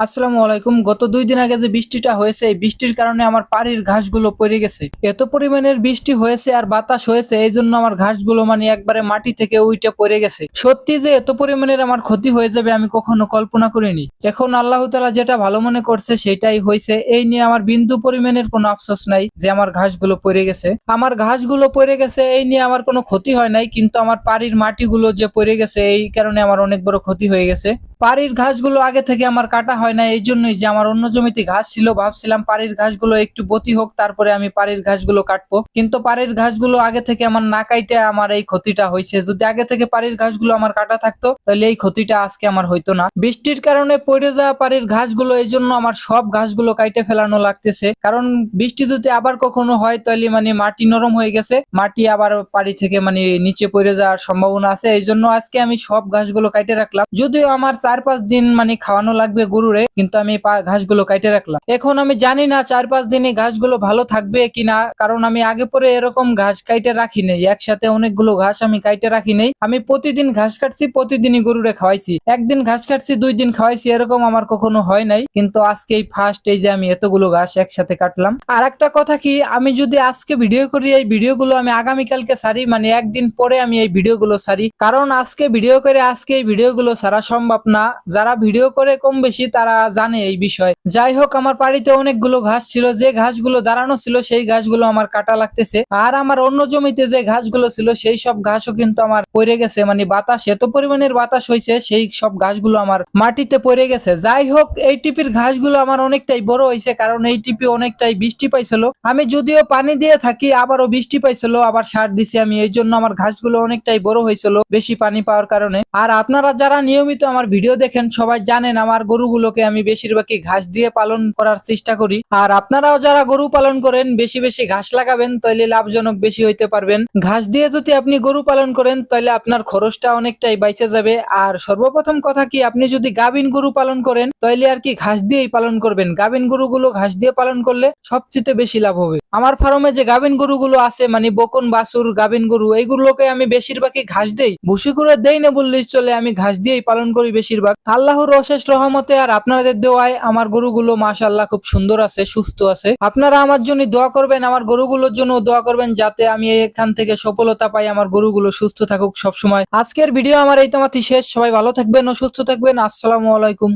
আসসালামু আলাইকুম। গত দুই দিন আগে যে বৃষ্টিটা হয়েছে, এই বৃষ্টির কারণে আমার বাড়ির ঘাসগুলো পড়ে গেছে। এত পরিমাণের বৃষ্টি হয়েছে আর বাতাস হয়েছে, এই জন্য আমার ঘাসগুলো মানে একবারে মাটি থেকে উইটে পড়ে গেছে। সত্যি যে এত পরিমাণের আমার ক্ষতি হয়ে যাবে আমি কখনো কল্পনা করিনি। এখন আল্লাহ তালা যেটা ভালো মনে করছে সেটাই হয়েছে। এই নিয়ে আমার বিন্দু পরিমাণের কোনো আফসোস নাই যে আমার ঘাসগুলো পড়ে গেছে। আমার ঘাসগুলো পড়ে গেছে, এই নিয়ে আমার কোনো ক্ষতি হয় নাই, কিন্তু আমার বাড়ির মাটিগুলো যে পড়ে গেছে, এই কারণে আমার অনেক বড় ক্ষতি হয়ে গেছে। পাড়ির ঘাসগুলো আগে থেকে আমার কাটা হয় না এই জন্যই যে আমার অন্য জমিতে ঘাস ছিল, ভাবছিলাম পাড়ির ঘাসগুলো একটু বতি হোক, তারপরে আমি পাড়ির ঘাসগুলো কাটবো। কিন্তু পাড়ির ঘাসগুলো আগে থেকে আমার না কাইটে আমার এই ক্ষতিটা হয়েছে যদি আগে থেকে পাড়ির ঘাসগুলো আমার কাটা থাকতো, তাহলে এই ক্ষতিটা আজকে আমার হইতো না। বৃষ্টির কারণে পড়ে যাওয়া পাড়ির ঘাসগুলো, এই জন্য আমার সব ঘাসগুলো কাইটে ফেলানো লাগতেছে। কারণ বৃষ্টি যদি আবার কখনো হয় তাহলে মানে মাটি নরম হয়ে গেছে। মাটি আবার পাড়ি থেকে মানে নিচে পড়ে যাওয়ার সম্ভাবনা আছে। এই জন্য আজকে আমি সব ঘাসগুলো কাইটে রাখলাম। যদিও আমার চার পাঁচ দিন মানে খাওয়ানো লাগবে গরুরে, কিন্তু আমি ঘাসগুলো কাইটে রাখলাম। এখন আমি জানি না চার পাঁচ দিনে ঘাসগুলো ভালো থাকবে কিনা, কারণ আমি আগে পরে এরকম ঘাস কাইটে রাখি নেই। একসাথে অনেকগুলো ঘাস আমি কাইটে রাখি নেই। আমি প্রতিদিন ঘাস কাটছি, প্রতিদিনই গরুরে খাওয়াইছি। একদিন ঘাস কাটছি, দুই দিন খাওয়াইছি, এরকম আমার কখনো হয় নাই। কিন্তু আজকে এই ফার্স্ট এই যে আমি এতগুলো ঘাস একসাথে কাটলাম। আর একটা কথা কি, আমি যদি আজকে ভিডিও করি, এই ভিডিওগুলো আমি আগামীকালকে সারি মানে একদিন পরে আমি এই ভিডিওগুলো সারি। কারণ আজকে ভিডিও করে, আজকে এই ভিডিওগুলো সারা সম্ভব না। যারা ভিডিও করে কম বেশি তারা জানে এই বিষয়। যাই হোক, আমার বাড়িতে অনেকগুলো ঘাস ছিল, যে ঘাসগুলো দাঁড়ানো ছিল সেই ঘাসগুলো আমার কাটা লাগতেছে। আর আমার অন্য জমিতে যে ঘাসগুলো ছিল, সেই সব ঘাসও কিন্তু আমার পড়ে গেছে। মানে বাতাস, এত পরিমাণের বাতাস হয়েছে, সেই সব ঘাসগুলো আমার মাটিতে পড়ে গেছে। যাই হোক, এই টিপির ঘাসগুলো আমার অনেকটাই বড় হয়েছে, কারণ এই টিপি অনেকটাই বৃষ্টি পাইছিল। আমি যদিও পানি দিয়ে থাকি, আবারও বৃষ্টি পাইছিল, আবার সার দিছি আমি, এই জন্য আমার ঘাসগুলো অনেকটাই বড় হয়েছিল, বেশি পানি পাওয়ার কারণে। আর আপনারা যারা নিয়মিত আমার ভিডিও দেখেন, সবাই জানেন আমার গরুগুলোকে আমি বেশিরভাগই ঘাস দিয়ে পালন করার চেষ্টা করি। আর আপনারাও যারা গরু পালন করেন, বেশি বেশি ঘাস লাগাবেন তাহলে লাভজনক বেশি হইতে পারবেন। ঘাস দিয়ে যদি আপনি গরু পালন করেন তাহলে আপনার খরচটা অনেকটাই বাইচে যাবে। আর সর্বপ্রথম কথা কি, আপনি যদি গাভিন গরু পালন করেন, তাইলে আর কি ঘাস দিয়েই পালন করবেন। গাভিন গরুগুলো ঘাস দিয়ে পালন করলে সবচেয়ে বেশি লাভ হবে। আমার ফার্মে যে গাভিন গরুগুলো আছে মানে বকন বাসুর গাভিন গরু, এইগুলোকে আমি বেশিরভাগই ঘাস দেই। ভুসি করে দেই না বললেই চলে, আমি ঘাস দিয়েই পালন করি বেশিরভাগ। আল্লাহর অশেষ রহমতে আর আপনাদের দেওয়ায় আমার গরুগুলো মাশাআল্লাহ খুব সুন্দর আছে, সুস্থ আছে। আপনারা আমার জন্য দোয়া করবেন, আমার গরুগুলোর জন্য দোয়া করবেন, যাতে আমি এখান থেকে সফলতা পাই, আমার গরুগুলো সুস্থ থাকুক সবসময়। আজকের ভিডিও আমার এই তোমাতি শেষ। সবাই ভালো থাকবেন ও সুস্থ থাকবেন। আসসালামু আলাইকুম।